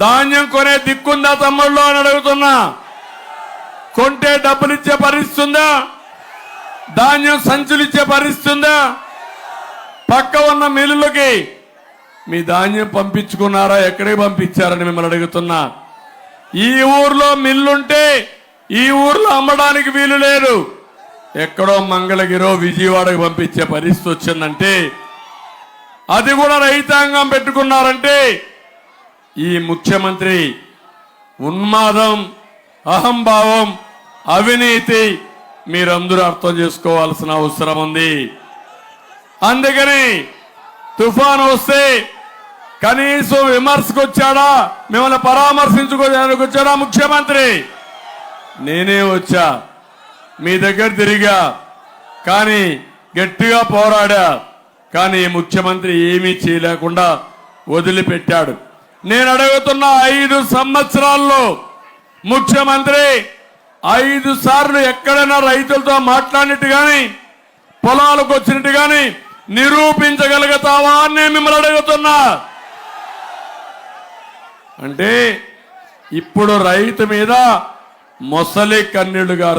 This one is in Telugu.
ధాన్యం కొనే దిక్కుందా తమ్ముళ్ళు అని అడుగుతున్నా. కొంటే డబ్బులు ఇచ్చే పరిస్థితుందా? ధాన్యం సంచులు ఇచ్చే పరిస్థితుందా? పక్క ఉన్న మిల్లులకి మీ ధాన్యం పంపించుకున్నారా? ఎక్కడికి పంపించారని మిమ్మల్ని అడుగుతున్నా. ఈ ఊర్లో మిల్లుంటే ఈ ఊర్లో అమ్మడానికి వీలు లేదు. ఎక్కడో మంగళగిరో విజయవాడకు పంపించే పరిస్థితి వచ్చిందంటే అది కూడా రైతాంగం పెట్టుకున్నారంటే ఈ ముఖ్యమంత్రి ఉన్మాదం అహంభావం అవినీతి మీరందరూ అర్థం చేసుకోవాల్సిన అవసరం ఉంది. అందుకని తుఫాను వస్తే కనీసం విమర్శకు వచ్చాడా మిమ్మల్ని పరామర్శించుకోవడానికి వచ్చాడా ముఖ్యమంత్రి? నేనే వచ్చా మీ దగ్గర తిరిగా కానీ గట్టిగా పోరాడా కానీ ముఖ్యమంత్రి ఏమీ చేయలేకుండా వదిలిపెట్టాడు. నేను అడుగుతున్న ఐదు సంవత్సరాల్లో ముఖ్యమంత్రి ఐదు సార్లు ఎక్కడైనా రైతులతో మాట్లాడినట్టు కానీ పొలాలకు వచ్చినట్టు కానీ నిరూపించగలుగుతావా అని నేను మిమ్మల్ని అడుగుతున్నా. అంటే ఇప్పుడు రైతు మీద మొసలి కన్నీళ్ళు గారు